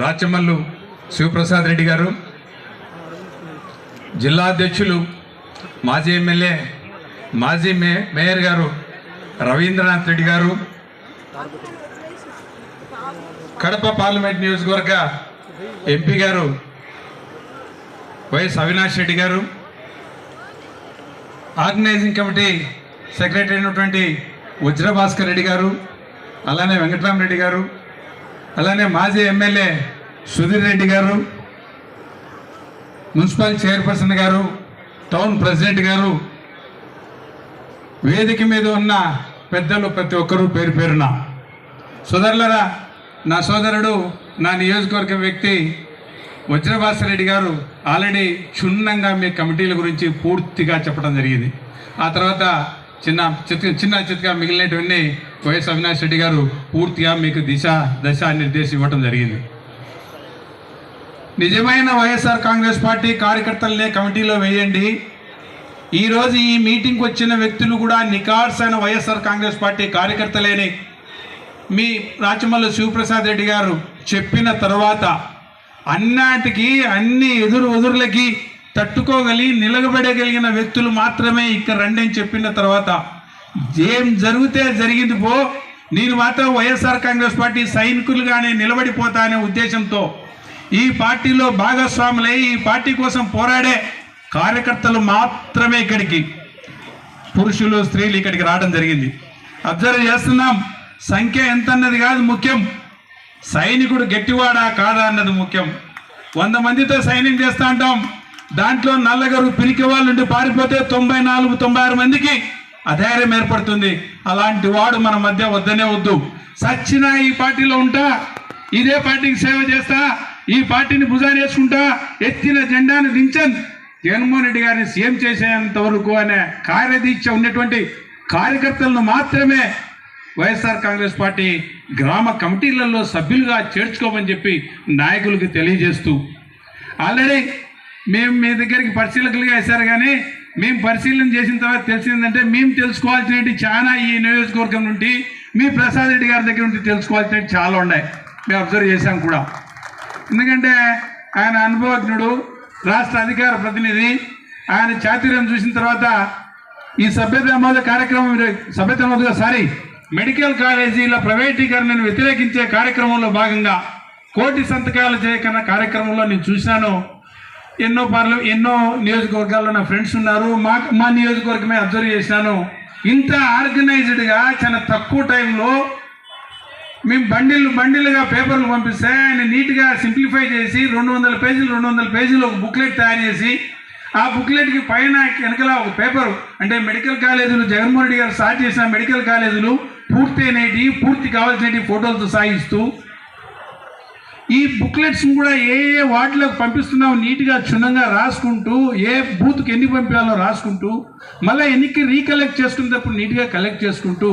రాచమల్లు శివప్రసాద్ రెడ్డి గారు జిల్లా అధ్యక్షులు మాజీ ఎమ్మెల్యే మాజీ మే మేయర్ గారు రవీంద్రనాథ్ రెడ్డి గారు కడప పార్లమెంట్ నియోజకవర్గ MP garu YS Avinash Reddy garu organizing committee secretary అయినటువంటి వజ్రభాస్కర్ రెడ్డి గారు అలానే వెంకటరామరెడ్డి గారు అలానే మాజీ MLA Sudheer Reddy garu municipal chairperson garu town president garu వేదిక మీద ఉన్న పెద్దలు ప్రతి ఒక్కరూ పేరు పేరున. సోదరులరా నా సోదరుడు నా నియోజకవర్గ వ్యక్తి వజ్రభాస్కర్ రెడ్డి గారు ఆల్రెడీ క్షుణ్ణంగా మీ కమిటీల గురించి పూర్తిగా చెప్పడం జరిగింది. ఆ తర్వాత చిన్న చిత్క చిన్న చిత్గా మిగిలినటువంటి వైఎస్ అవినాష్ రెడ్డి గారు పూర్తిగా మీకు దిశ దశ నిర్దేశం ఇవ్వటం జరిగింది. నిజమైన వైఎస్ఆర్ కాంగ్రెస్ పార్టీ కార్యకర్తలనే కమిటీలో వేయండి. ఈరోజు ఈ మీటింగ్కి వచ్చిన వ్యక్తులు కూడా నికార్స్ అయిన వైఎస్ఆర్ కాంగ్రెస్ పార్టీ కార్యకర్తలేని మీ రాచమల్లు శివప్రసాద్ రెడ్డి గారు చెప్పిన తర్వాత అన్నాటికి అన్ని ఎదురు ఎదురులకి తట్టుకోగలి నిలబడగలిగిన వ్యక్తులు మాత్రమే ఇక్కడ రండి అని చెప్పిన తర్వాత ఏం జరిగితే జరిగింది పో నేను మాత్రం వైఎస్ఆర్ కాంగ్రెస్ పార్టీ సైనికులుగానే నిలబడిపోతా అనే ఉద్దేశంతో ఈ పార్టీలో భాగస్వాములై ఈ పార్టీ కోసం పోరాడే కార్యకర్తలు మాత్రమే ఇక్కడికి పురుషులు స్త్రీలు ఇక్కడికి రావడం జరిగింది. అబ్జర్వ్ చేస్తున్నాం సంఖ్య ఎంత అన్నది కాదు ముఖ్యం సైనికుడు గట్టివాడా కాదా అన్నది ముఖ్యం. వంద మందితో సైన్యం చేస్తా అంటాం దాంట్లో నల్లగరు పిరికి వాళ్ళు ఉండి పారిపోతే తొంభై నాలుగు తొంభై ఆరు మందికి అధైర్యం ఏర్పడుతుంది. అలాంటి వాడు మన మధ్య వద్దనే వద్దు. సచ్చినా ఈ పార్టీలో ఉంటా ఇదే పార్టీకి సేవ చేస్తా ఈ పార్టీని భుజాన్ని వేసుకుంటా ఎత్తిన జెండాను దించన్. జగన్మోహన్ రెడ్డి గారిని సీఎం చేసేంత వరకు అనే కార్యదీక్ష ఉన్నటువంటి కార్యకర్తలను మాత్రమే వైఎస్ఆర్ కాంగ్రెస్ పార్టీ గ్రామ కమిటీలలో సభ్యులుగా చేర్చుకోమని చెప్పి నాయకులకు తెలియజేస్తూ ఆల్రెడీ మేము మీ దగ్గరికి పరిశీలకులుగా వేశారు కానీ మేము పరిశీలన చేసిన తర్వాత తెలిసిందంటే మేము తెలుసుకోవాల్సినవి చాలా ఈ నియోజకవర్గం నుండి మీ ప్రసాద్ రెడ్డి గారి దగ్గర నుండి తెలుసుకోవాల్సినవి చాలా ఉన్నాయి. మేము అబ్జర్వ్ చేశాం కూడా. ఎందుకంటే ఆయన అనుభవజ్ఞుడు రాష్ట్ర అధికార ప్రతినిధి. ఆయన చాతుర్యం చూసిన తర్వాత ఈ సభ్యత నమోదు కార్యక్రమం సభ్యత నమోదుగా సారీ మెడికల్ కాలేజీల ప్రైవేటీకరణను వ్యతిరేకించే కార్యక్రమంలో భాగంగా కోటి సంతకాలు చేయకన్న కార్యక్రమంలో నేను చూశాను. ఎన్నో పార్ల ఎన్నో నియోజకవర్గాల్లో నా ఫ్రెండ్స్ ఉన్నారు. మా మా నియోజకవర్గమే అబ్జర్వ్ చేసినాను. ఇంత ఆర్గనైజ్డ్గా చాలా తక్కువ టైంలో మేము బండిలు బండిలుగా పేపర్లు పంపిస్తే ఆయన నీట్గా సింప్లిఫై చేసి రెండు వందల పేజీలు రెండు వందల పేజీలు ఒక బుక్లెట్ తయారు చేసి ఆ బుక్లెట్కి పైన వెనకల ఒక పేపర్ అంటే మెడికల్ కాలేజీలు జగన్మోహన్ రెడ్డి గారు స్టార్ట్ చేసిన మెడికల్ కాలేజీలు పూర్తి పూర్తయినవి పూర్తి కావాల్సినవి ఫోటోలతో సాగిస్తూ ఈ బుక్లెట్స్ కూడా ఏ ఏ వాటిలోకి పంపిస్తున్నావు నీట్గా క్షుణ్ణంగా రాసుకుంటూ ఏ బూత్కి ఎన్ని పంపించాలో రాసుకుంటూ మళ్ళీ ఎన్నికి రీకలెక్ట్ చేసుకునేటప్పుడు నీట్గా కలెక్ట్ చేసుకుంటూ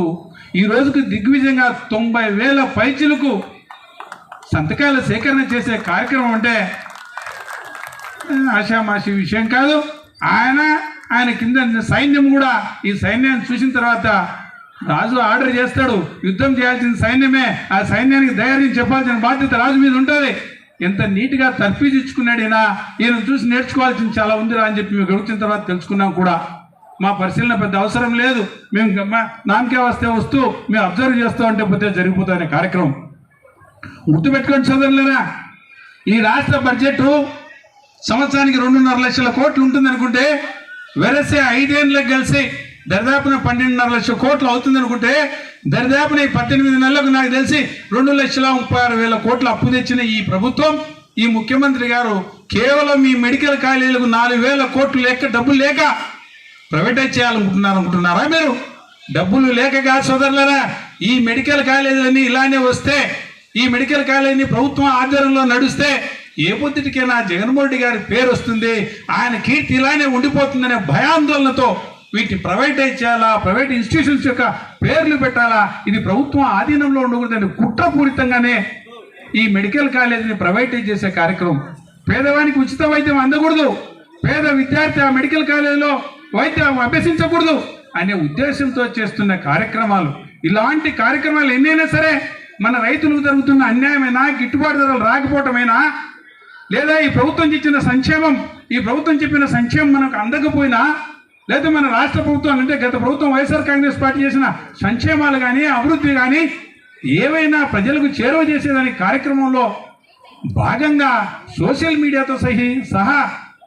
ఈ రోజుకు దిగ్విజయంగా తొంభై వేల పైచులకు సంతకాల సేకరణ చేసే కార్యక్రమం అంటే ఆ, ఆషామాషి విషయం కాదు. ఆయన ఆయన కింద సైన్యం కూడా ఈ సైన్యాన్ని చూసిన తర్వాత రాజు ఆర్డర్ చేస్తాడు. యుద్ధం చేయాల్సిన సైన్యమే. ఆ సైన్యానికి ధైర్యం చెప్పాల్సిన బాధ్యత రాజు మీద ఉంటుంది. ఎంత నీట్గా తర్ఫీజిచ్చుకున్నాడు ఈయన ఈయన చూసి నేర్చుకోవాల్సింది చాలా ఉందిరా అని చెప్పి మేము గడుచిన తర్వాత తెలుసుకున్నాం కూడా. మా పరిశీలన పెద్ద అవసరం లేదు. మేము మా నామకే వస్తే వస్తూ మేము అబ్జర్వ్ చేస్తూ ఉంటే పోతే జరిగిపోతా కార్యక్రమం. గుర్తుపెట్టుకోండి సోదరులరా ఈ రాష్ట్ర బడ్జెట్ సంవత్సరానికి రెండున్నర లక్షల కోట్లు ఉంటుంది అనుకుంటే వెరసే ఐదేళ్ళకి కలిసి దరిదాపున పన్నెండున్నర లక్షల కోట్లు అవుతుంది అనుకుంటే దరిదాపున ఈ పద్దెనిమిది నెలలకు నాకు తెలిసి రెండు లక్షల ముప్పై ఆరు వేల కోట్లు అప్పు తెచ్చిన ఈ ప్రభుత్వం ఈ ముఖ్యమంత్రి గారు కేవలం ఈ మెడికల్ కాలేజీలకు నాలుగు వేల కోట్లు లేక డబ్బులు లేక ప్రైవేటైజ్ చేయాలనుకుంటున్నారు అనుకుంటున్నారా మీరు? డబ్బులు లేక కాదు సోదరులరా ఈ మెడికల్ కాలేజీలన్నీ ఇలానే వస్తే ఈ మెడికల్ కాలేజీని ప్రభుత్వం ఆధ్వర్యంలో నడిస్తే ఏ పొద్దుటికైనా జగన్మోహన్ రెడ్డి గారి పేరు వస్తుంది ఆయన కీర్తి ఇలానే ఉండిపోతుందనే భయాందోళనతో వీటిని ప్రైవేటైజ్ చేయాలా? ప్రైవేట్ ఇన్స్టిట్యూషన్స్ యొక్క పేర్లు పెట్టాలా? ఇది ప్రభుత్వం ఆధీనంలో ఉండకూడదని కుట్రపూరితంగానే ఈ మెడికల్ కాలేజీని ప్రైవేటైజ్ చేసే కార్యక్రమం. పేదవానికి ఉచిత వైద్యం అందకూడదు. పేద విద్యార్థి ఆ మెడికల్ కాలేజీలో వైద్యం అభ్యసించకూడదు అనే ఉద్దేశంతో చేస్తున్న కార్యక్రమాలు. ఇలాంటి కార్యక్రమాలు ఎన్నైనా సరే మన రైతులకు జరుగుతున్న అన్యాయమైనా గిట్టుబాటు ధరలు రాకపోవటమైనా? లేదా ఈ ప్రభుత్వం ఇచ్చిన సంక్షేమం ఈ ప్రభుత్వం చెప్పిన సంక్షేమం మనకు అందకపోయినా లేదా మన రాష్ట్ర ప్రభుత్వం అంటే గత ప్రభుత్వం వైఎస్ఆర్ కాంగ్రెస్ పార్టీ చేసిన సంక్షేమాలు కానీ అభివృద్ధి కానీ ఏవైనా ప్రజలకు చేరువ చేసేదాని కార్యక్రమంలో భాగంగా సోషల్ మీడియాతో సహి సహా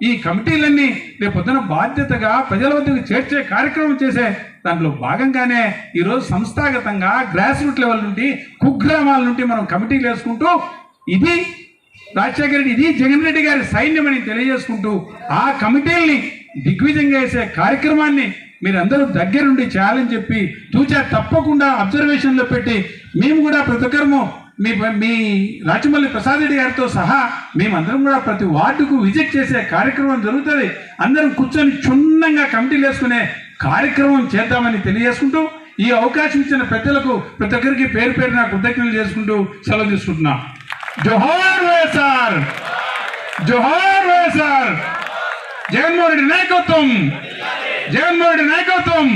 ఈ కమిటీలన్నీ రేపు పొద్దున బాధ్యతగా ప్రజల వద్దకు చేర్చే కార్యక్రమం చేసే దాంట్లో భాగంగానే ఈరోజు సంస్థాగతంగా గ్రాస్ రూట్ లెవెల్ నుండి కుగ్రామాల నుండి మనం కమిటీలు వేసుకుంటూ ఇది రాజశేఖర రెడ్డి ఇది జగన్ రెడ్డి గారి సైన్యం అని తెలియజేసుకుంటూ ఆ కమిటీల్ని దిగ్విజంగా వేసే కార్యక్రమాన్ని మీరందరూ దగ్గరుండి చేయాలని చెప్పి తూచా తప్పకుండా అబ్జర్వేషన్లో పెట్టి మేము కూడా ప్రతి ఒక్కరము మీ మీ రాచమల్లి ప్రసాద్ రెడ్డి గారితో సహా మేమందరం కూడా ప్రతి వార్డుకు విజిట్ చేసే కార్యక్రమం జరుగుతుంది. అందరం కూర్చొని క్షుణ్ణంగా కమిటీలు వేసుకునే కార్యక్రమం చేద్దామని తెలియజేసుకుంటూ ఈ అవకాశం ఇచ్చిన పెద్దలకు ప్రతి ఒక్కరికి పేరు పేరు నా కృతజ్ఞతలు చేసుకుంటూ సెలవు తీసుకుంటున్నా. జోహార్ వైఎస్ఆర్! జోహార్ వైఎస్ఆర్! జగన్మోహన్ రెడ్డి నాయకత్వం. జగన్మోహన్ రెడ్డి నాయకత్వం.